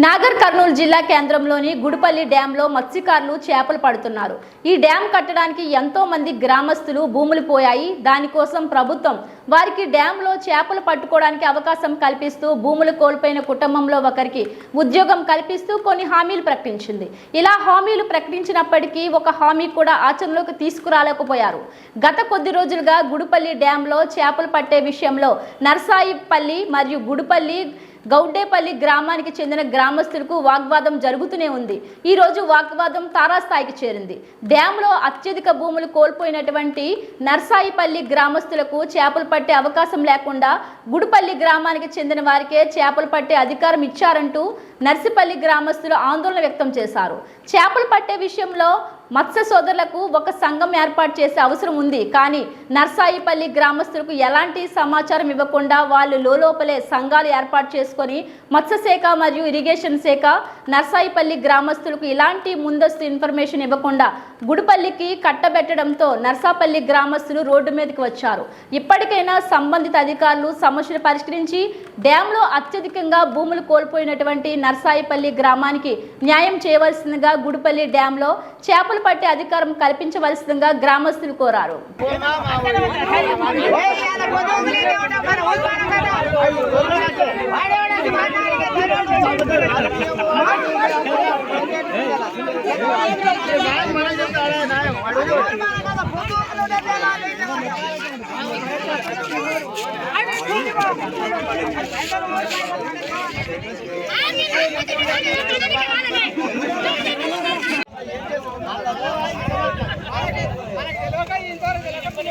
నాగర్ కర్నూలు జిల్లా కేంద్రంలోని గుడిపల్లి డ్యాంలో మత్స్యకారులు చేపలు పడుతున్నారు. ఈ డ్యాం కట్టడానికి ఎంతో మంది గ్రామస్తులు భూములు పోయాయి. దానికోసం ప్రభుత్వం వారికి డ్యాంలో చేపలు పట్టుకోవడానికి అవకాశం కల్పిస్తూ భూములు కోల్పోయిన కుటుంబంలో ఒకరికి ఉద్యోగం కల్పిస్తూ కొన్ని హామీలు ప్రకటించింది. ఇలా హామీలు ప్రకటించినప్పటికీ ఒక హామీ కూడా ఆచరణలోకి తీసుకురాలేకపోయారు. గత కొద్ది రోజులుగా గుడిపల్లి డ్యాంలో చేపలు పట్టే విషయంలో నర్సాయిపల్లి మరియు గుడిపల్లి గౌడేపల్లి గ్రామానికి చెందిన గ్రామస్తులకు వాగ్వాదం జరుగుతూనే ఉంది. ఈ రోజు వాగ్వాదం తారాస్థాయికి చేరింది. డ్యాంలో అత్యధిక భూములు కోల్పోయినటువంటి నర్సాయిపల్లి గ్రామస్తులకు చేపలు పట్టే అవకాశం లేకుండా గుడిపల్లి గ్రామానికి చెందిన వారికే చేపలు పట్టే అధికారం ఇచ్చారంటూ నర్సిపల్లి గ్రామస్తులు ఆందోళన వ్యక్తం చేశారు. చేపలు పట్టే విషయంలో మత్స్య సోదరులకు ఒక సంఘం ఏర్పాటు చేసే అవసరం ఉంది. కానీ నర్సాయిపల్లి గ్రామస్తులకు ఎలాంటి సమాచారం ఇవ్వకుండా వాళ్ళు లోపలే సంఘాలు ఏర్పాటు చేసుకొని మత్స్యశాఖ మరియు ఇరిగేషన్ శాఖ నర్సాయిపల్లి గ్రామస్తులకు ఇలాంటి ముందస్తు ఇన్ఫర్మేషన్ ఇవ్వకుండా గుడిపల్లికి కట్టబెట్టడంతో నర్సాపల్లి గ్రామస్తులు రోడ్డు మీదకి వచ్చారు. ఇప్పటికైనా సంబంధిత అధికారులు సమస్యలు పరిష్కరించి డ్యాంలో అత్యధికంగా భూములు కోల్పోయినటువంటి నర్సాయిపల్లి గ్రామానికి న్యాయం చేయవలసిందిగా గుడిపల్లి డ్యాంలో చేపలు పట్టే అధికారం కల్పించవలసిందిగా గ్రామస్తులు కోరారు. ఆడ మనకి తెలియక గి- తెలియకపోతే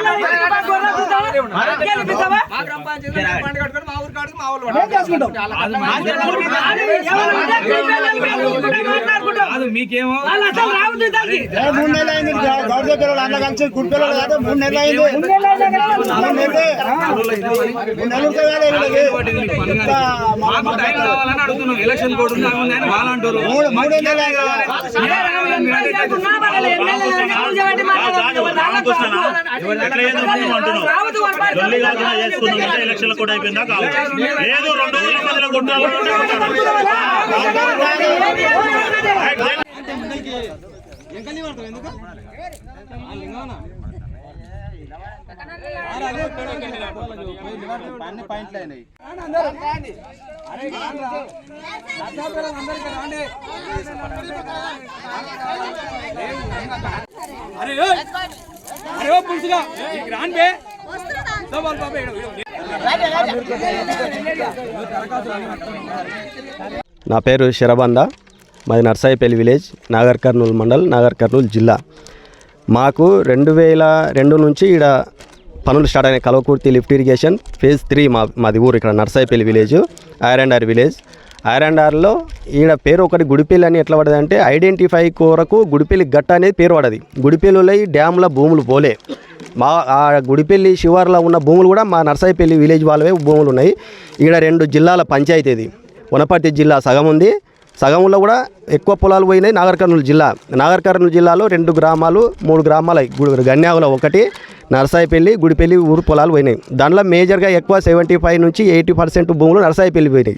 మీకేమో మూడు నెలలు అయింది గౌడ అన్న కలిసి కాదు నెలలు ఎలక్షన్ మూడు నెలలు అయింది. ఎలక్షన్ కూడా అయిపోయిందా? కావచ్చు లేదు రెండు మందిలో కొట్టాలని అరే ఓయ్. అరే ఓ పులుసుగా! ఈ గ్రాండ్ బే! నా పేరు శరబంద. మాది నర్సాయిపల్లి విలేజ్ నాగర్ కర్నూలు మండల్ నాగర్ కర్నూలు జిల్లా. మాకు రెండు వేల రెండు నుంచి ఇక్కడ పనులు స్టార్ట్ అయినాయి. Kalwakurthy lift irrigation phase three మా మాది ఊరు ఇక్కడ నర్సాయిపల్లి విలేజ్ ఐరన్ ఆర్ విలేజ్ ఐరాండార్లో ఈయన పేరు ఒకటి గుడిపల్లి అని ఎట్లా పడదు అంటే ఐడెంటిఫై కొరకు గుడిపల్లి గట్ట అనేది పేరు పడది. గుడిపల్లిలో ఈ డ్యామ్ల భూములు పోలే. మా ఆ గుడిపల్లి శివార్లో ఉన్న భూములు కూడా మా నర్సాయిపల్లి విలేజ్ వాళ్ళవే భూములు ఉన్నాయి. ఈడ రెండు జిల్లాల పంచాయతీ ఇది. వనపర్తి జిల్లా సగం ఉంది. సగంలో కూడా ఎక్కువ పొలాలు పోయినాయి. నాగర్ కర్నూలు జిల్లా. నాగర్ కర్నూలు జిల్లాలో రెండు గ్రామాలు మూడు గ్రామాలు గుడి గన్యాగుల ఒకటి. నరసాయిపల్లి గుడిపల్లి ఊరు పొలాలు పోయినాయి. దాంట్లో మేజర్గా ఎక్కువ సెవెంటీ ఫైవ్ నుంచి ఎయిటీ పర్సెంట్ భూములు నరసాయిపల్లి పోయినాయి.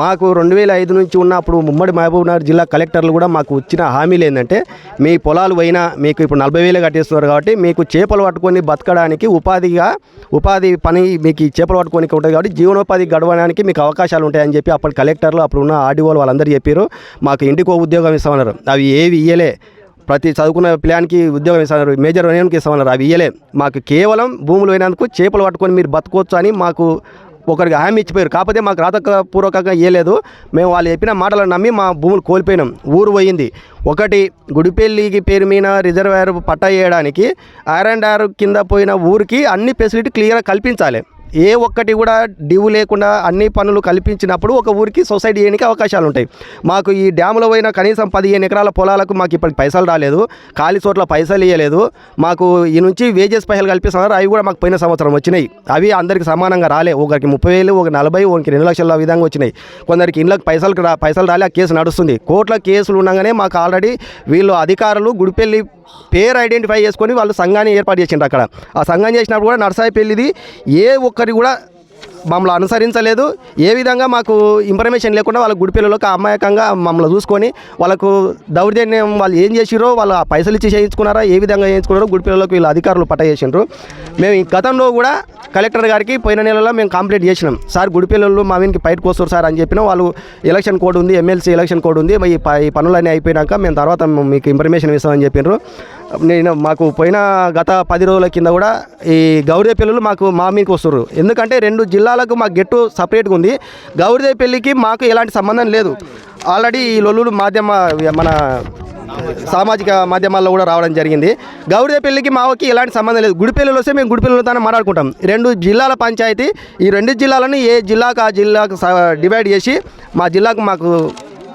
మాకు రెండు వేల ఐదు నుంచి ఉన్నప్పుడు ఉమ్మడి మహబూబ్నగర్ జిల్లా కలెక్టర్లు కూడా మాకు వచ్చిన హామీలు ఏంటంటే మీ పొలాలు పోయినా మీకు ఇప్పుడు నలభై వేలు కట్టేస్తున్నారు కాబట్టి మీకు చేపలు పట్టుకొని బతకడానికి ఉపాధిగా ఉపాధి పని మీకు చేపలు పట్టుకొని ఉంటుంది కాబట్టి జీవనోపాధి గడవడానికి మీకు అవకాశాలు ఉంటాయని చెప్పి అప్పటి కలెక్టర్లు అప్పుడు ఉన్న ఆర్డీఓలు వాళ్ళందరూ చెప్పారు. మాకు ఇంటికి ఉద్యోగం ఇస్తామన్నారు. అవి ఏవి ఇయ్యలే. ప్రతి చదువుకున్న ప్లాన్కి ఉద్యోగం ఇస్తున్నారు మేజర్ యూనియన్కి ఇస్తామన్నారు. అవి ఇయ్యలే. మాకు కేవలం భూములు పోయినందుకు చేపలు పట్టుకొని మీరు బతకొచ్చు అని మాకు ఒకరికి హామీ ఇచ్చిపోయారు. కాకపోతే మాకు రాతపూర్వకంగా ఇవ్వలేదు మేము వాళ్ళు చెప్పిన మాటలను నమ్మి మా భూములు కోల్పోయినాం. ఊరు పోయింది. ఒకటి గుడిపెల్లికి పేరు మీద రిజర్వాయర్ పట్టా వేయడానికి ఐరన్ డార్ కింద పోయిన ఊరికి అన్ని ఫెసిలిటీ క్లియర్గా కల్పించాలి. ఏ ఒక్కటి కూడా డ్యూ లేకుండా అన్ని పనులు కల్పించినప్పుడు ఒక ఊరికి సొసైటీ చేయడానికి అవకాశాలు ఉంటాయి. మాకు ఈ డ్యాములో పోయిన కనీసం పదిహేను ఎకరాల పొలాలకు మాకు ఇప్పటికి పైసలు రాలేదు. ఖాళీ చోట్ల పైసలు ఇవ్వలేదు మాకు ఈ నుంచి వేజెస్ పైసలు కల్పిస్తున్నారు. అవి కూడా మాకు పోయిన సంవత్సరం వచ్చినాయి. అవి అందరికి సమానంగా రాలే. ఒకరికి ముప్పై వేలు ఒక నలభై ఒకరికి రెండు లక్షల విధంగా వచ్చినాయి. కొందరికి ఇళ్ళకి పైసలు పైసలు రాలే ఆ కేసు నడుస్తుంది. కోర్టులో కేసులు ఉండగానే మాకు ఆల్రెడీ వీళ్ళు అధికారులు గుడిపెల్లి పేరు ఐడెంటిఫై చేసుకొని వాళ్ళు సంఘాన్ని ఏర్పాటు చేసిండ్రు అక్కడ. ఆ సంఘం చేసినప్పుడు కూడా నర్సాయిపల్లిది ఏ ఒక్కరి కూడా మమ్మల్ని అనుసరించలేదు. ఏ విధంగా మాకు ఇన్ఫర్మేషన్ లేకుండా వాళ్ళ గుడి పిల్లలకు అమాయకంగా మమ్మల్ని చూసుకొని వాళ్ళకు దౌర్జన్యం వాళ్ళు ఏం చేసిరో వాళ్ళు ఆ పైసలు ఇచ్చి చేయించుకున్నారా ఏ విధంగా చేయించుకున్నారో గుడి పిల్లలకు వీళ్ళు అధికారులు పట్ట చేసిండ్రు. మేము ఈ గతంలో కూడా కలెక్టర్ గారికి పోయిన నెలలో మేము కంప్లైంట్ చేసినాం. సార్ గుడిపిల్లలు మా వీనికి బయటకు వస్తారు సార్ అని చెప్పిన వాళ్ళు ఎలక్షన్ కోడ్ ఉంది ఎమ్మెల్సీ ఎలక్షన్ కోడ్ ఉంది ఈ ఈ పనులన్నీ అయిపోయినాక మేము తర్వాత మీకు ఇన్ఫర్మేషన్ ఇస్తామని చెప్పినారు నేను మాకు పోయిన గత పది రోజుల కింద కూడా ఈ గౌరీ పిల్లలు మాకు మా మీదకి వస్తారు ఎందుకంటే రెండు జిల్లాలకు మా గెట్టు సపరేట్గా ఉంది. గౌరీ పెళ్ళికి మాకు ఎలాంటి సంబంధం లేదు. ఆల్రెడీ ఈ లొల్లులు మాధ్యమ మన సామాజిక మాధ్యమాల్లో కూడా రావడం జరిగింది. గౌరీ పెళ్ళికి మాకి ఎలాంటి సంబంధం లేదు. గుడిపల్లిలో వస్తే మేము గుడిపెల్లితోనే మాట్లాడుకుంటాం. రెండు జిల్లాల పంచాయతీ ఈ రెండు జిల్లాలను ఏ జిల్లాకు ఆ జిల్లాకు స- డివైడ్ చేసి మా జిల్లాకు మాకు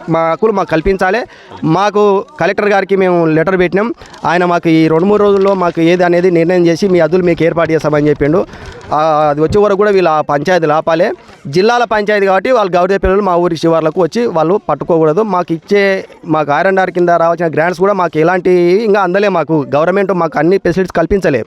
మా హక్కులు మాకు కల్పించాలి. మాకు కలెక్టర్ గారికి మేము లెటర్ పెట్టినాం. ఆయన మాకు ఈ రెండు మూడు రోజుల్లో మాకు ఏది అనేది నిర్ణయం చేసి మీ అదులు మీకు ఏర్పాటు చేస్తామని చెప్పిండు. అది వచ్చే వరకు కూడా వీళ్ళు ఆ పంచాయతీలు ఆపాలి జిల్లాల పంచాయతీ కాబట్టి వాళ్ళు గౌరవ పిల్లలు మా ఊరి శివార్లకు వచ్చి వాళ్ళు పట్టుకోకూడదు. మాకు ఇచ్చే మాకు ఐరన్ డార్ కింద రావాల్సిన గ్రాంట్స్ కూడా మాకు ఎలాంటి ఇంకా అందలే. మాకు గవర్నమెంట్ మాకు అన్ని ఫెసిలిటీస్ కల్పించలే.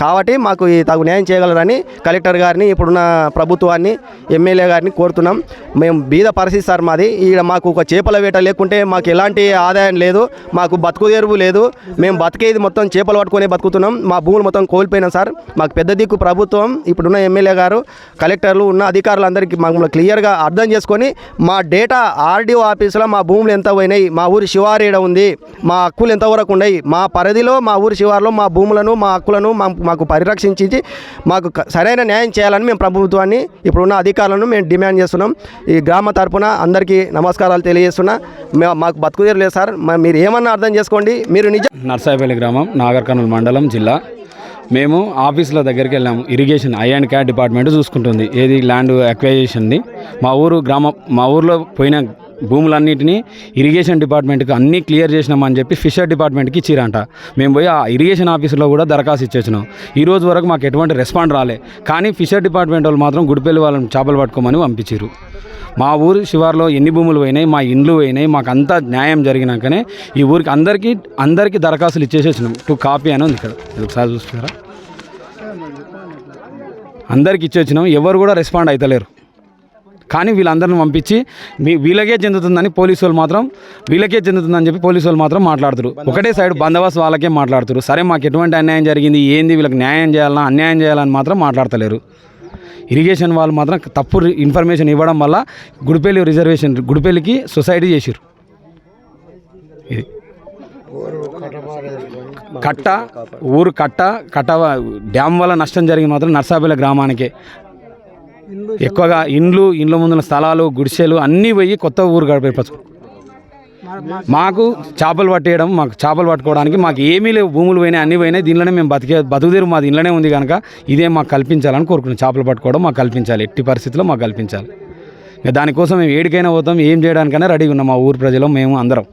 కాబట్టి మాకు ఈ తగు న్యాయం చేయగలరని కలెక్టర్ గారిని ఇప్పుడున్న ప్రభుత్వాన్ని ఎమ్మెల్యే గారిని కోరుతున్నాం. మేము బీద పరిస్థితి సార్ మాది. ఈడ మాకు ఒక చేపల వేట లేకుంటే మాకు ఎలాంటి ఆదాయం లేదు మాకు బతుకు తెరువు లేదు. మేము బతికేది మొత్తం చేపలు పట్టుకొని బతుకుతున్నాం. మా భూములు మొత్తం కోల్పోయినాం సార్. మాకు పెద్ద దిక్కు ప్రభుత్వం ఇప్పుడున్న ఎమ్మెల్యే గారు కలెక్టర్లు ఉన్న అధికారులందరికీ మమ్మల్ని క్లియర్గా అర్థం చేసుకొని మా డేటా ఆర్డీఓ ఆఫీసులో మా భూములు ఎంత పోయినాయి మా ఊరి శివారీడ ఉంది మా హక్కులు ఎంతవరకు ఉన్నాయి మా పరిధిలో మా ఊరి శివారులో మా భూములను మా హక్కులను మా మాకు పరిరక్షించి మాకు సరైన న్యాయం చేయాలని మేము ప్రభుత్వాన్ని ఇప్పుడున్న అధికారులను మేము డిమాండ్ చేస్తున్నాం. ఈ గ్రామ తరపున అందరికీ నమస్కారాలు తెలియజేస్తున్నా మే- మాకు బతుకుదేరు లేదు సార్. మీరు ఏమన్నా అర్థం చేసుకోండి. మీరు నిజం నర్సాయిపల్లి గ్రామం నాగర్కర్నూలు మండలం జిల్లా. మేము ఆఫీసుల దగ్గరికి వెళ్ళాము. Irrigation I and CAD department చూసుకుంటుంది. ఏది ల్యాండ్ అక్వైజేషన్ది మా ఊరు గ్రామం మా ఊర్లో పోయిన భూములన్నింటినీ ఇరిగేషన్ డిపార్ట్మెంట్కి అన్నీ క్లియర్ చేసినామని చెప్పి ఫిషర్ డిపార్ట్మెంట్కి ఇచ్చిరంట. మేము పోయి ఆ ఇరిగేషన్ ఆఫీసులో కూడా దరఖాస్తు ఇచ్చేసినాం. ఈ రోజు వరకు మాకు ఎటువంటి రెస్పాండ్ రాలే. కానీ ఫిషర్ డిపార్ట్మెంట్ వాళ్ళు మాత్రం గుడిపల్లి వాళ్ళని చేపలు పట్టుకోమని పంపించారు మా ఊరు శివార్లో ఎన్ని భూములు పోయినాయి మా ఇండ్లు పోయినాయి మాకు అంతా న్యాయం జరిగినాకనే ఈ ఊరికి అందరికీ అందరికీ దరఖాస్తులు ఇచ్చేసేసినాం. టూ కాపీ అని ఉంది ఇక్కడ. ఒకసారి చూస్తారా? అందరికి ఇచ్చేసినాం. ఎవరు కూడా రెస్పాండ్ అవుతలేరు కానీ వీళ్ళందరిని పంపించి మీ వీళ్ళకే చెందుతుందని పోలీసు వాళ్ళు మాత్రం వీళ్ళకే చెందుతుందని చెప్పి పోలీసు వాళ్ళు మాత్రం మాట్లాడుతారు. ఒకటే సైడ్ బందోబస్తు వాళ్ళకే మాట్లాడుతారు. సరే మాకు ఎటువంటి అన్యాయం జరిగింది ఏంది వీళ్ళకి న్యాయం చేయాలన్నా అన్యాయం చేయాలని మాత్రం మాట్లాడతలేరు. ఇరిగేషన్ వాళ్ళు మాత్రం తప్పు ఇన్ఫర్మేషన్ ఇవ్వడం వల్ల గుడిపల్లి రిజర్వేషన్ గుడిపల్లికి సొసైటీ చేసిరు ఇది. కట్ట ఊరు కట్ట కట్ట డ్యామ్ వల్ల నష్టం జరిగింది మాత్రం నర్సాపల్లి గ్రామానికే. ఎక్కువగా ఇండ్లు ఇండ్ల ముందున్న స్థలాలు గుడిసెలు అన్నీ పోయి కొత్త ఊరు గడిపచ్చు మాకు చేపలు పట్టేయడం మాకు చేపలు పట్టుకోవడానికి మాకు ఏమీ లేవు. భూములు పోయినాయి అన్నీ పోయినాయి. దీనిలోనే మేము బతికే బతుకుదేరు మాది ఇంట్లోనే ఉంది కనుక ఇదే మాకు కల్పించాలని కోరుకున్నాం. చేపలు పట్టుకోవడం మాకు కల్పించాలి. ఎట్టి పరిస్థితుల్లో మాకు కల్పించాలి. దానికోసం మేము ఏడికైనా పోతాం ఏం చేయడానికైనా రెడీగా ఉన్నాం మా ఊరు ప్రజలు మేము అందరం.